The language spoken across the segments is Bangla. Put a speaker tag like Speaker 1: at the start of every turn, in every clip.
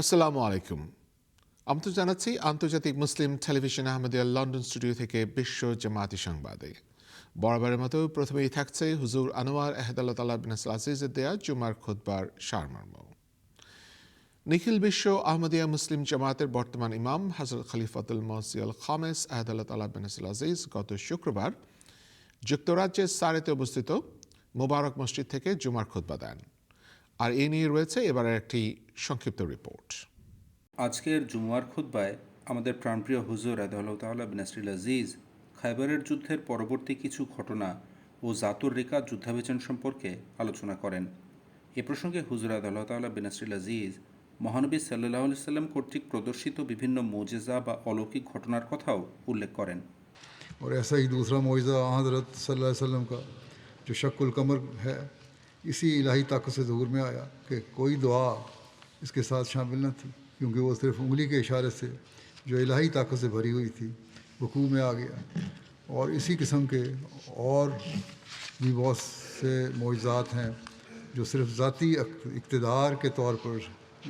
Speaker 1: আসসালামু আলাইকুম। আমি তো জানাচ্ছি, আন্তর্জাতিক Muslim television Ahmadiyya London studio থেকে বিশ্ব জামাতি সংবাদে বরাবরের মতো প্রথমেই থাকছে হুজুর আনোয়ার এহদাল্লাহ তাল্লাহ বিন আজিজের দেয়া জুমার খুদ্বার সারমর্ম। নিখিল বিশ্ব আহমদিয়া মুসলিম জামাতের বর্তমান ইমাম হজরত খলিফাতুল মসিয়াল খামেস আহদাল্লাহ তাল্লাহ বিন আজিজ গত শুক্রবার যুক্তরাজ্যের সারেতে অবস্থিত মোবারক মসজিদ থেকে জুমার খুদ্া দেন। আর এ নিয়ে রয়েছে এবারের একটি সংক্ষিপ্ত রিপোর্ট
Speaker 2: আজকের জুমার খুদ্বায় আমাদের প্রাণপ্রিয় হুজুর আদাল্লাহ তাল্লাহ বিনাসরিল আজিজ খাইবারের যুদ্ধের পরবর্তী কিছু ঘটনা ও জাতুর রেখা যুদ্ধাবেচন সম্পর্কে আলোচনা করেন এ প্রসঙ্গে হুজুর আদাল্লাহ তাল্লাহ বিনাসরিল আজিজ মহানবী সাল্লাহ সাল্লাম কর্তৃক প্রদর্শিত বিভিন্ন মোজেজা বা অলৌকিক ঘটনার কথাও উল্লেখ করেন
Speaker 3: और ऐसा ही दूसरा मुआवजा हज़रत सल्लल्लाहु अलैहि वसल्लम का जो शक्ल कमर है اسی الہی طاقت سے ظہور میں آیا کہ کوئی دعا اس کے ساتھ شامل نہ تھی، کیونکہ وہ صرف انگلی کے اشارے سے جو الہی طاقت سے بھری ہوئی تھی وقوع میں آ گیا۔ اور اسی قسم کے اور بھی بہت سے معجزات ہیں جو صرف ذاتی اقتدار کے طور پر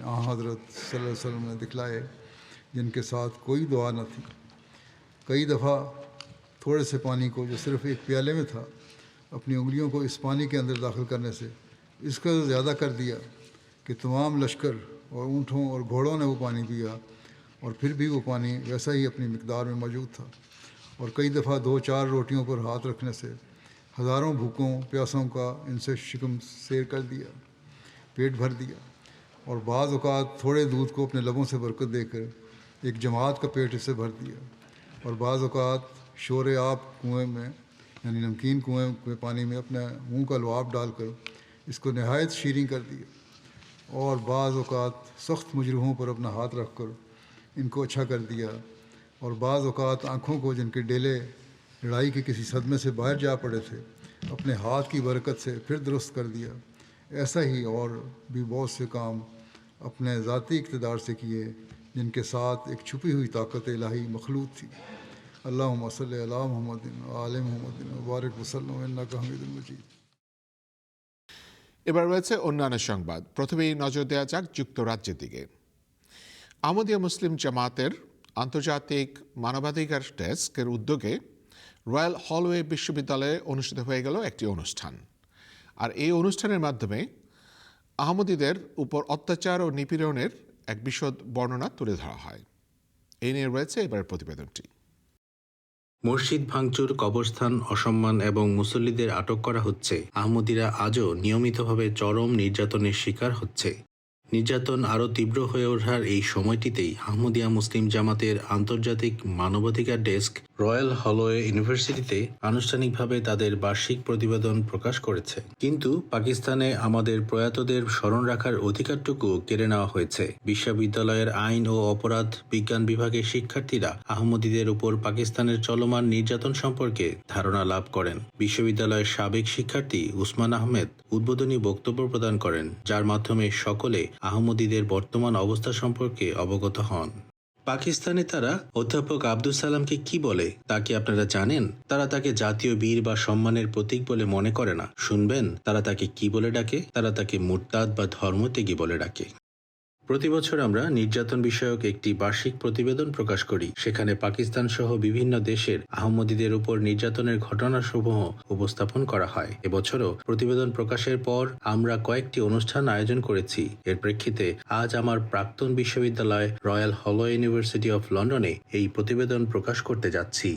Speaker 3: آ حضرت صلی اللہ علیہ وسلم نے دکھلائے، جن کے ساتھ کوئی دعا نہ تھی۔ کئی دفعہ تھوڑے سے پانی کو جو صرف ایک پیالے میں تھا اپنی انگلیوں کو اس پانی کے اندر داخل کرنے سے اس کا زیادہ کر دیا کہ تمام لشکر اور اونٹوں اور گھوڑوں نے وہ پانی پیا اور پھر بھی وہ پانی ویسا ہی اپنی مقدار میں موجود تھا اور کئی دفعہ دو چار روٹیوں پر ہاتھ رکھنے سے ہزاروں بھوکوں پیاسوں کا ان سے شکم سیر کر دیا، پیٹ بھر دیا اور بعض اوقات تھوڑے دودھ کو اپنے لبوں سے برکت دے کر ایک جماعت کا پیٹ اسے بھر دیا اور بعض اوقات شور آب کنویں میں یعنی نمکین کنویں کے پانی میں اپنا منہ کا لعاب ڈال کر اس کو نہایت شیریں کر دیا اور بعض اوقات سخت مجروحوں پر اپنا ہاتھ رکھ کر ان کو اچھا کر دیا اور بعض اوقات آنکھوں کو جن کے ڈیلے لڑائی کے کسی صدمے سے باہر جا پڑے تھے، اپنے ہاتھ کی برکت سے پھر درست کر دیا۔ ایسا ہی اور بھی بہت سے کام اپنے ذاتی اقتدار سے کیے جن کے ساتھ ایک چھپی ہوئی طاقت الہی مخلوط تھی۔ আল্লাহ মসল্লি আল্লাহ মোহাম্মদিন আলী মোহাম্মদিন ওবারক মুসাল্লাম হামিদুল মজিদ
Speaker 1: এবার রয়েছে অন্যান্য সংবাদ। প্রথমেই নজর দেওয়া যাক যুক্তরাজ্যের দিকে। আমদিয়া মুসলিম জামাতের আন্তর্জাতিক মানবাধিকার ডেস্কের উদ্যোগে রয়্যাল হলওয়ে বিশ্ববিদ্যালয়ে অনুষ্ঠিত হয়ে গেল একটি অনুষ্ঠান। আর এই অনুষ্ঠানের মাধ্যমে আহমদীদের উপর অত্যাচার ও নিপীড়নের এক বিশদ বর্ণনা তুলে ধরা হয়। এই নিয়ে রয়েছে এবারের প্রতিবেদনটি।
Speaker 4: মসজিদ ভাঙচুর, কবরস্থান, অসম্মান এবং মুসল্লিদের আটক করা হচ্ছে। আহমদিরা আজও নিয়মিতভাবে চরম নির্যাতনের শিকার হচ্ছে। নির্যাতন আরও তীব্র হয়ে ওঠার এই সময়টিতেই আহমদিয়া মুসলিম জামাতের আন্তর্জাতিক মানবাধিকার ডেস্ক রয়্যাল হলওয়ে ইউনিভার্সিটিতে আনুষ্ঠানিকভাবে তাদের বার্ষিক প্রতিবেদন প্রকাশ করেছে। কিন্তু পাকিস্তানে আমাদের প্রয়াতদের স্মরণ রাখার অধিকারটুকু কেড়ে নেওয়া হয়েছে। বিশ্ববিদ্যালয়ের আইন ও অপরাধ বিজ্ঞান বিভাগের শিক্ষার্থীরা আহমদীদের উপর পাকিস্তানের চলমান নির্যাতন সম্পর্কে ধারণা লাভ করেন। বিশ্ববিদ্যালয়ের সাবেক শিক্ষার্থী উসমান আহমেদ উদ্বোধনী বক্তব্য প্রদান করেন, যার মাধ্যমে সকলে আহমদীদের বর্তমান অবস্থা সম্পর্কে অবগত হন। পাকিস্তানে তারা অধ্যাপক আব্দুল সালামকে কি বলে, তা কি আপনারা জানেন? তারা তাকে জাতীয় বীর বা সম্মানের প্রতীক বলে মনে করে না। শুনবেন, তারা তাকে কি বলে ডাকে? তারা তাকে মুরতাদ বা ধর্মত্যাগী বলে ডাকে। প্রতি বছর আমরা নির্যাতন বিষয়ক একটি বার্ষিক প্রতিবেদন প্রকাশ করি। সেখানে পাকিস্তান সহ বিভিন্ন দেশের আহমদীদের উপর নির্যাতনের ঘটনাসমূহ উপস্থাপন করা হয়। এবছরও প্রতিবেদন প্রকাশের পর আমরা কয়েকটি অনুষ্ঠান আয়োজন করেছি। এর প্রেক্ষিতে আজ আমার প্রাক্তন বিশ্ববিদ্যালয় রয়্যাল হলো ইউনিভার্সিটি অফ লন্ডনে এই প্রতিবেদন প্রকাশ করতে যাচ্ছি।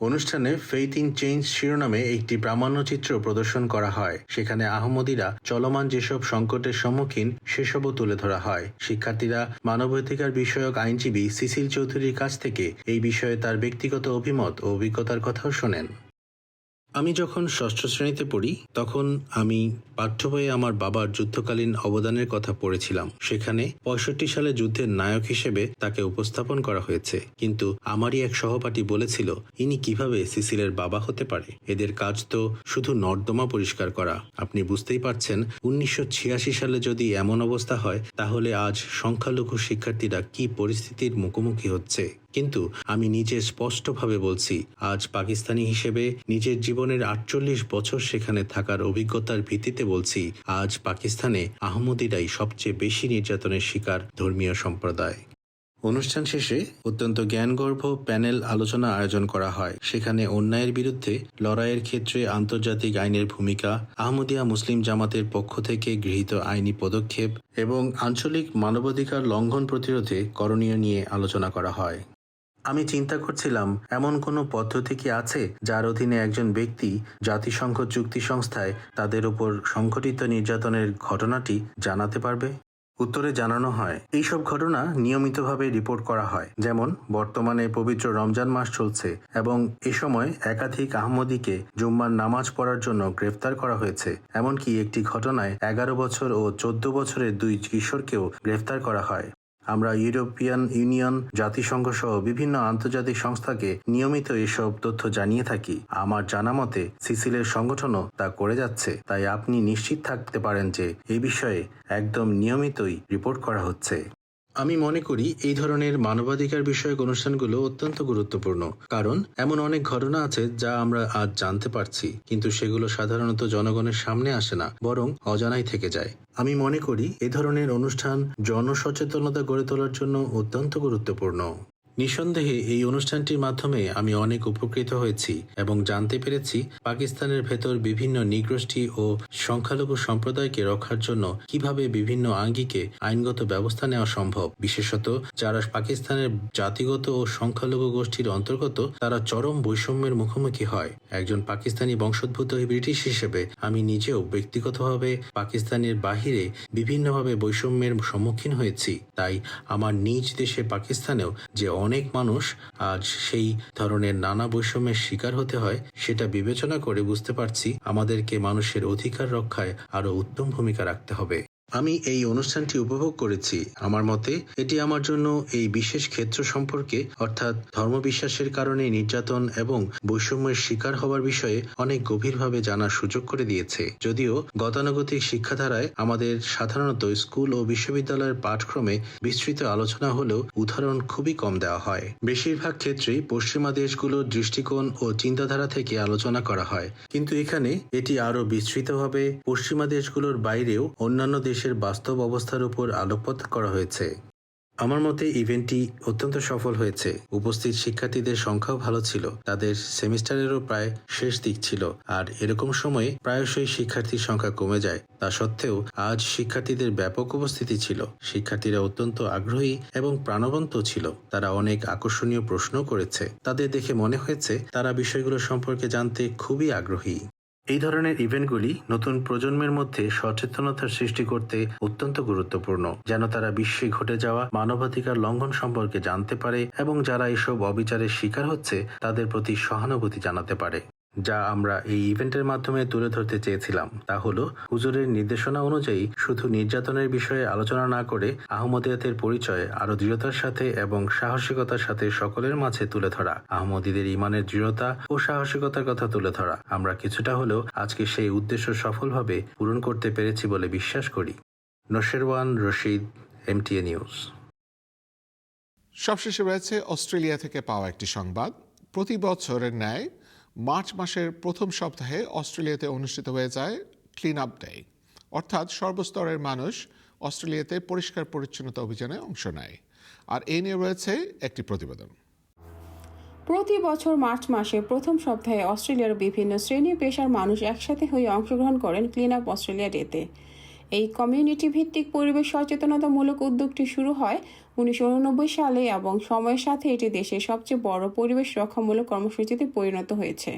Speaker 4: অনুষ্ঠানে ফেইথ ইন চেঞ্জ শিরোনামে একটি প্রামাণ্যচিত্র প্রদর্শন করা হয়। সেখানে আহমদীরা চলমান যেসব সংকটের সম্মুখীন, সেসবও তুলে ধরা হয়। শিক্ষার্থীরা মানবাধিকার বিষয়ক আইনজীবী সিসিল চৌধুরীর কাছ থেকে এই বিষয়ে তার ব্যক্তিগত অভিমত ও অভিজ্ঞতার কথাও শোনেন। আমি যখন ষষ্ঠ শ্রেণীতে পড়ি, তখন আমি পাঠ্য বইয়ে আমার বাবার যুদ্ধকালীন অবদানের কথা পড়েছিলাম। সেখানে পঁয়ষট্টি সালে যুদ্ধের নায়ক হিসেবে তাকে উপস্থাপন করা হয়েছে। কিন্তু আমারই এক সহপাঠী বলেছিল, ইনি কীভাবে সিসিলের বাবা হতে পারে? এদের কাজ তো শুধু নর্দমা পরিষ্কার করা। আপনি বুঝতেই পারছেন, উনিশশো ছিয়াশি সালে যদি এমন অবস্থা হয়, তাহলে আজ সংখ্যালঘু শিক্ষার্থীরা কি পরিস্থিতির মুখোমুখি হচ্ছে? কিন্তু আমি নিজে স্পষ্টভাবে বলছি, আজ পাকিস্তানি হিসেবে নিজের জীবনের আটচল্লিশ বছর সেখানে থাকার অভিজ্ঞতার ভিত্তিতে বলছি, আজ পাকিস্তানে আহমদিরাই সবচেয়ে বেশি নির্যাতনের শিকার ধর্মীয় সম্প্রদায়। অনুষ্ঠান শেষে অত্যন্ত জ্ঞানগর্ভ প্যানেল আলোচনা আয়োজন করা হয়। সেখানে অন্যায়ের বিরুদ্ধে লড়াইয়ের ক্ষেত্রে আন্তর্জাতিক আইনের ভূমিকা, আহমদিয়া মুসলিম জামাতের পক্ষ থেকে গৃহীত আইনি পদক্ষেপ এবং আঞ্চলিক মানবাধিকার লঙ্ঘন প্রতিরোধে করণীয় নিয়ে আলোচনা করা হয়। আমি চিন্তা করছিলাম, এমন কোনো পদ্ধতি কি আছে যার অধীনে একজন ব্যক্তি জাতিসংঘ চুক্তি সংস্থায় তাদের উপর সংঘটিত নির্যাতনের ঘটনাটি জানাতে পারবে? উত্তরে জানানো হয়, এইসব ঘটনা নিয়মিতভাবে রিপোর্ট করা হয়, যেমন বর্তমানে পবিত্র রমজান মাস চলছে এবং এ সময় একাধিক আহমদীকে জুম্মার নামাজ পড়ার জন্য গ্রেফতার করা হয়েছে। এমনকি একটি ঘটনায় এগারো বছর ও চোদ্দ বছরের দুই কিশোরকেও গ্রেফতার করা হয়। আমরা ইউরোপিয়ান ইউনিয়ন, জাতিসংঘ সহ বিভিন্ন আন্তর্জাতিক সংস্থাকে নিয়মিত এসব তথ্য জানিয়ে থাকি। আমার জানা মতে, সিসিলের সংগঠনও তা করে যাচ্ছে। তাই আপনি নিশ্চিত থাকতে পারেন যে, এ বিষয়ে একদম নিয়মিতই রিপোর্ট করা হচ্ছে। আমি মনে করি এই ধরনের মানবাধিকার বিষয়ক অনুষ্ঠানগুলো অত্যন্ত গুরুত্বপূর্ণ, কারণ এমন অনেক ঘটনা আছে যা আমরা আজ জানতে পারছি, কিন্তু সেগুলো সাধারণত জনগণের সামনে আসে না, বরং অজানাই থেকে যায়। আমি মনে করি এ ধরনের অনুষ্ঠান জনসচেতনতা গড়ে তোলার জন্য অত্যন্ত গুরুত্বপূর্ণ। নিঃসন্দেহে এই অনুষ্ঠানটির মাধ্যমে আমি অনেক উপকৃত হয়েছি এবং জানতে পেরেছি পাকিস্তানের ভেতর বিভিন্ন নিগোষ্ঠী ও সংখ্যালঘু সম্প্রদায়কে রক্ষার জন্য কীভাবে বিভিন্ন আঙ্গিকে আইনগত ব্যবস্থা নেওয়া সম্ভব। বিশেষত যারা পাকিস্তানের জাতিগত ও সংখ্যালঘু গোষ্ঠীর অন্তর্গত, তারা চরম বৈষম্যের মুখোমুখি হয়। একজন পাকিস্তানি বংশোদ্ভূত ব্রিটিশ হিসেবে আমি নিজেও ব্যক্তিগতভাবে পাকিস্তানের বাহিরে বিভিন্নভাবে বৈষম্যের সম্মুখীন হয়েছি। তাই আমার নিজ দেশে পাকিস্তানেও যে অনেক মানুষ আজ সেই ধরনের নানা বৈষম্যের শিকার হতে হয়, সেটা বিবেচনা করে বুঝতে পারছি আমাদেরকে মানুষের অধিকার রক্ষায় আরও উত্তম ভূমিকা রাখতে হবে। আমি এই অনুষ্ঠানটি উপভোগ করেছি। আমার মতে, এটি আমার জন্য এই বিশেষ ক্ষেত্র সম্পর্কে, অর্থাৎ ধর্মবিশ্বাসের কারণে নির্যাতন এবং বৈষম্যের শিকার হওয়ার বিষয়ে অনেক গভীরভাবে জানার সুযোগ করে দিয়েছে। যদিও গতানুগতিক শিক্ষাধারায় আমাদের সাধারণত স্কুল ও বিশ্ববিদ্যালয়ের পাঠক্রমে বিস্তৃত আলোচনা হলেও উদাহরণ খুবই কম দেওয়া হয়। বেশিরভাগ ক্ষেত্রেই পশ্চিমা দেশগুলোর দৃষ্টিকোণ ও চিন্তাধারা থেকে আলোচনা করা হয়। কিন্তু এখানে এটি আরও বিস্তৃতভাবে পশ্চিমা দেশগুলোর বাইরেও অন্যান্য দেশের বাস্তব অবস্থার উপর আলোকপাত করা হয়েছে। আমার মতে, ইভেন্টটি অত্যন্ত সফল হয়েছে। উপস্থিত শিক্ষার্থীদের সংখ্যাও ভালো ছিল। তাদের সেমিস্টারেরও প্রায় শেষ দিক ছিল। আর এরকম সময়ে প্রায়শই শিক্ষার্থীর সংখ্যা কমে যায়। তা সত্ত্বেও, আজ শিক্ষার্থীদের ব্যাপক উপস্থিতি ছিল। শিক্ষার্থীরা অত্যন্ত আগ্রহী এবং প্রাণবন্ত ছিল। তারা অনেক আকর্ষণীয় প্রশ্ন করেছে। তাদের দেখে মনে হয়েছে, তারা বিষয়গুলো সম্পর্কে জানতে খুবই আগ্রহী। এই ধরনের ইভেন্টগুলি নতুন প্রজন্মের মধ্যে সচেতনতার সৃষ্টি করতে অত্যন্ত গুরুত্বপূর্ণ, যেন তারা বিশ্বে ঘটে যাওয়া মানবাধিকার লঙ্ঘন সম্পর্কে জানতে পারে এবং যারা এসব অবিচারের শিকার হচ্ছে, তাদের প্রতি সহানুভূতি জানাতে পারে। যা আমরা এই ইভেন্টের মাধ্যমে তুলে ধরতে চেয়েছিলাম, তা হলো হুজুরের নির্দেশনা অনুযায়ী শুধু নির্যাতনের বিষয়ে আলোচনা না করে আহমদিয়াতের পরিচয় আরও দৃঢ়তার সাথে এবং সাহসিকতার সাথে সকলের মাঝে তুলে ধরা, আহমদীদের ইমানের দৃঢ়তা ও সাহসিকতার কথা তুলে ধরা। আমরা কিছুটা হলেও আজকে সেই উদ্দেশ্য সফলভাবে পূরণ করতে পেরেছি বলে বিশ্বাস করি। Nosherwan Rashid, MTA news.
Speaker 1: সবশেষে রয়েছে অস্ট্রেলিয়া থেকে পাওয়া একটি সংবাদ। প্রতি বছরের ন্যায় মার্চ মাসের প্রথম সপ্তাহে অস্ট্রেলিয়াতে অনুষ্ঠিত হয়ে যায় ক্লিন আপ ডে অর্থাৎ সর্বস্তরের মানুষ অস্ট্রেলিয়াতে পরিষ্কার পরিচ্ছন্নতা অভিযানে অংশ নেয়। আর এ নিয়ে রয়েছে একটি প্রতিবেদন।
Speaker 5: প্রতি বছর মার্চ মাসে প্রথম সপ্তাহে অস্ট্রেলিয়ার বিভিন্ন শ্রেণি পেশার মানুষ একসাথে হয়ে অংশগ্রহণ করেন ক্লিন আপ অস্ট্রেলিয়া ডেতে এই কমিউনিটি ভিত্তিক পরিবেশ সচেতনতামূলক উদ্যোগটি শুরু হয় উনিশশো উননব্বই সালে এবং সময়ের সাথে এটি দেশের সবচেয়ে বড় পরিবেশ রক্ষামূলক কর্মসূচিতে পরিণত হয়েছে।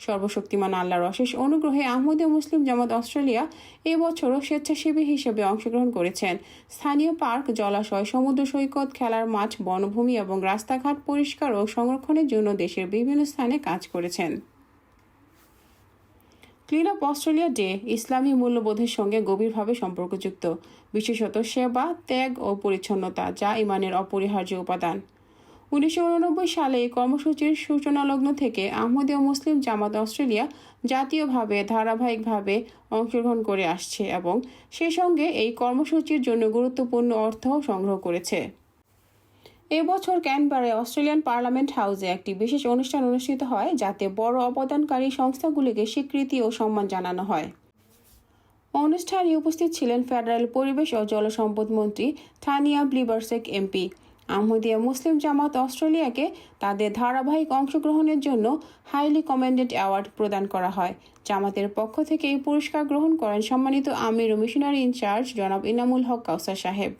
Speaker 5: সর্বশক্তিমান আল্লাহর অশেষ অনুগ্রহে আহমদীয় মুসলিম জামাত অস্ট্রেলিয়া এবছরও স্বেচ্ছাসেবী হিসেবে অংশগ্রহণ করেছেন। স্থানীয় পার্ক, জলাশয়, সমুদ্র সৈকত, খেলার মাঠ, বনভূমি এবং রাস্তাঘাট পরিষ্কার ও সংরক্ষণের জন্য দেশের বিভিন্ন স্থানে কাজ করেছেন। ক্লিন আপ অস্ট্রেলিয়া ডে ইসলামী মূল্যবোধের সঙ্গে গভীরভাবে সম্পর্কযুক্ত, বিশেষত সেবা, ত্যাগ ও পরিচ্ছন্নতা, যা ইমানের অপরিহার্য উপাদান। উনিশশো উননব্বই সালে এই কর্মসূচির সূচনালগ্ন থেকে আহমদীয় মুসলিম জামাত অস্ট্রেলিয়া জাতীয়ভাবে, ধারাবাহিকভাবে অংশগ্রহণ করে আসছে এবং সেই সঙ্গে এই কর্মসূচির জন্য গুরুত্বপূর্ণ অর্থ সংগ্রহ করেছে। এবছর ক্যানবারে অস্ট্রেলিয়ান পার্লামেন্ট হাউসে একটি বিশেষ অনুষ্ঠান অনুষ্ঠিত হয়, যাতে বড় অবদানকারী সংস্থাগুলিকে স্বীকৃতি ও সম্মান জানানো হয়। অনুষ্ঠানে উপস্থিত ছিলেন ফেডারেল পরিবেশ ও জলসম্পদ মন্ত্রী থানিয়া ব্লিবার্সেক এমপি। আহমদিয়া মুসলিম জামাত অস্ট্রেলিয়াকে তাদের ধারাবাহিক অংশগ্রহণের জন্য হাইলি কমেন্ডেড অ্যাওয়ার্ড প্রদান করা হয়। জামাতের পক্ষ থেকে এই পুরস্কার গ্রহণ করেন সম্মানিত আমির ও মিশনারি ইনচার্জ জনাব ইনামুল হক কাউসার সাহেব।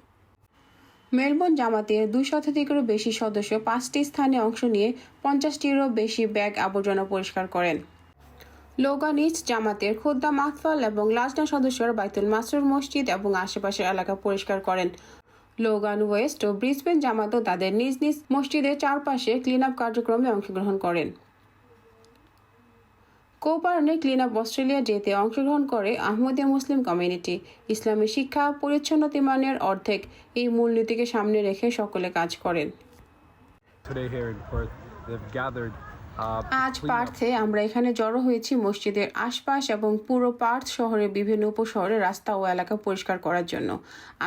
Speaker 5: মেলবোর্ন জামাতের দুই শতাধিকেরও বেশি সদস্য পাঁচটি স্থানে অংশ নিয়ে পঞ্চাশটিরও বেশি ব্যাগ আবর্জনা পরিষ্কার করেন। লোগানিজ জামাতের খোদ্দা মাকফাল এবং লাজনা সদস্যরা বাইতুল মাসরুর মসজিদ এবং আশেপাশের এলাকা পরিষ্কার করেন। লোগান ওয়েস্ট ও ব্রিসবেন জামাতও তাদের নিজ নিজ মসজিদের চারপাশে ক্লিন আপ কার্যক্রমে অংশগ্রহণ করেন। কোপার্নে ক্লিন আপ অস্ট্রেলিয়া ডেতে অংশগ্রহণ করে আহমদিয়া মুসলিম কমিউনিটি। ইসলামী শিক্ষা পরিচ্ছন্নতি মানের অর্ধেক এই মূলনীতিকে সামনে রেখে সকলে কাজ করেন। আজ পার্থে আমরা এখানে জড়ো হয়েছি মসজিদের আশপাশ এবং পুরো পার্থ শহরের বিভিন্ন উপশহরে রাস্তা ও এলাকা পরিষ্কার করার জন্য।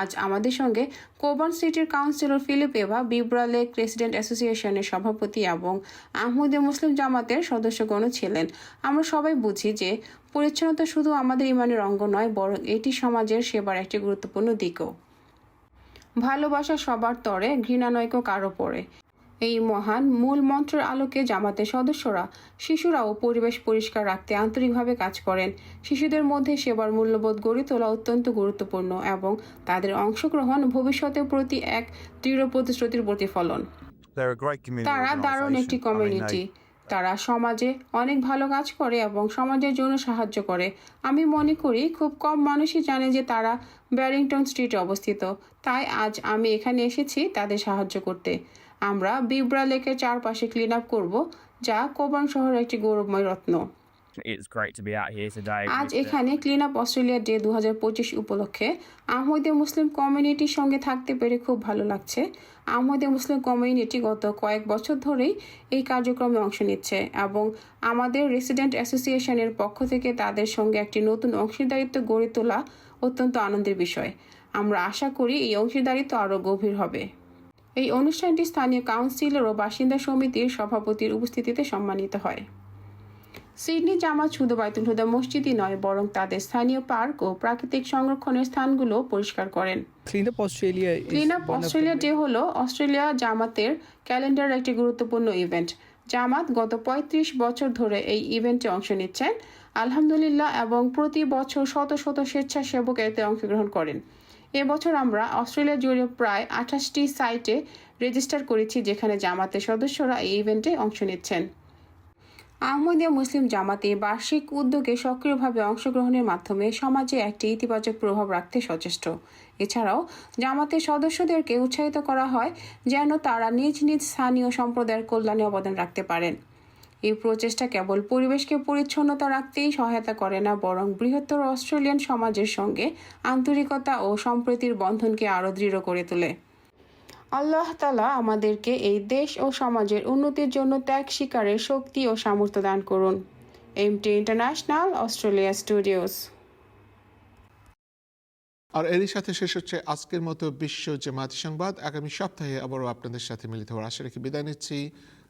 Speaker 5: আজ আমাদের সঙ্গে কোবার্ন সিটির councillor Philip Eva Bibra lake president অ্যাসোসিয়েশনের সভাপতি এবং আহমদীয় মুসলিম জামাতের সদস্যগণও ছিলেন। আমরা সবাই বুঝি যে পরিচ্ছন্নতা শুধু আমাদের ইমানের অঙ্গ নয় বরং এটি সমাজের সেবার একটি গুরুত্বপূর্ণ দিকও। ভালোবাসা সবার তরে ঘৃণা নয়কো কারও পড়ে এই মহান মূল মন্ত্রের আলোকে জামাতের সদস্যরা শিশুরাও পরিবেশ পরিষ্কার রাখতে আন্তরিকভাবে কাজ করেন। শিশুদের মধ্যে সেবার মূল্যবোধ গড়ে তোলা অত্যন্ত গুরুত্বপূর্ণ এবং তাদের অংশগ্রহণ ভবিষ্যতের প্রতি এক দৃঢ় প্রতিশ্রুতির প্রতিফলন। তারা দারুণ একটি কমিউনিটি তারা সমাজে অনেক ভালো কাজ করে এবং সমাজের জন্য সাহায্য করে। আমি মনে করি খুব কম মানুষই জানে যে তারা ব্যারিংটন স্ট্রিটে অবস্থিত। তাই আজ আমি এখানে এসেছি তাদের সাহায্য করতে। আমরা বিব্রা লেকের চারপাশে ক্লিন আপ করব যা কোবান শহরের একটি গৌরবময় রত্ন. আজ এখানে ক্লিন আপ অস্ট্রেলিয়া ডে দু উপলক্ষে আহমদীয় মুসলিম কমিউনিটির সঙ্গে থাকতে পেরে খুব ভালো লাগছে। আহমদীয় মুসলিম কমিউনিটি গত কয়েক বছর ধরেই এই কার্যক্রমে অংশ নিচ্ছে এবং আমাদের রেসিডেন্ট অ্যাসোসিয়েশনের পক্ষ থেকে তাদের সঙ্গে একটি নতুন অংশীদারিত্ব গড়ে তোলা অত্যন্ত আনন্দের বিষয়। আমরা আশা করি এই অংশীদারিত্ব আরও গভীর হবে। এই অনুষ্ঠানটি স্থানীয় কাউন্সিলর ও বাসিন্দা সমিতির সভাপতির উপস্থিতিতে সম্মানিত হয়। সিডনি জামাত শুধু বাইতুল হুদা মসজিদই নয় বরং তাদের স্থানীয় পার্ক ও প্রাকৃতিক সংরক্ষণের স্থানগুলো পরিষ্কার করেন। ক্লিন আপ অস্ট্রেলিয়া ডে হলো অস্ট্রেলিয়া জামাতের ক্যালেন্ডার একটি গুরুত্বপূর্ণ ইভেন্ট জামাত গত ৩৫ বছর ধরে এই ইভেন্টে অংশ নিচ্ছেন। আলহামদুলিল্লাহ এবং প্রতি বছর শত শত স্বেচ্ছাসেবক এতে অংশগ্রহণ করেন। এবছর আমরা অস্ট্রেলিয়া জুড়ে প্রায় আঠাশটি সাইটে রেজিস্টার করেছি যেখানে জামাতের সদস্যরা এই ইভেন্টে অংশ নিচ্ছেন। আহমদিয়া মুসলিম জামাতে বার্ষিক উদ্যোগে সক্রিয়ভাবে অংশগ্রহণের মাধ্যমে সমাজে একটি ইতিবাচক প্রভাব রাখতে সচেষ্ট। এছাড়াও জামাতের সদস্যদেরকে উৎসাহিত করা হয় যেন তারা নিজ নিজ স্থানীয় সম্প্রদায়ের কল্যাণে অবদান রাখতে পারেন। এই প্রচেষ্টা কেবল পরিবেশকে পরিচ্ছন্নতা রাখতেই সহায়তা করে না, বরং বৃহত্তর অস্ট্রেলিয়ান সমাজের সঙ্গে আন্তরিকতা ও সম্প্রীতির বন্ধনকে আরও দৃঢ় করে তোলে। আল্লাহ তালা আমাদেরকে এই দেশ ও সমাজের উন্নতির জন্য ত্যাগ, শিকারের শক্তি ও সামর্থ্য দান করুন। এমটি ইন্টারন্যাশনাল অস্ট্রেলিয়া স্টুডিওস
Speaker 1: আর এরই সাথে শেষ হচ্ছে আজকের মতো বিশ্ব জামাতি সংবাদ। আগামী সপ্তাহে আবারও আপনাদের সাথে মিলিত হওয়ার আশা রেখে বিদায় নিচ্ছি।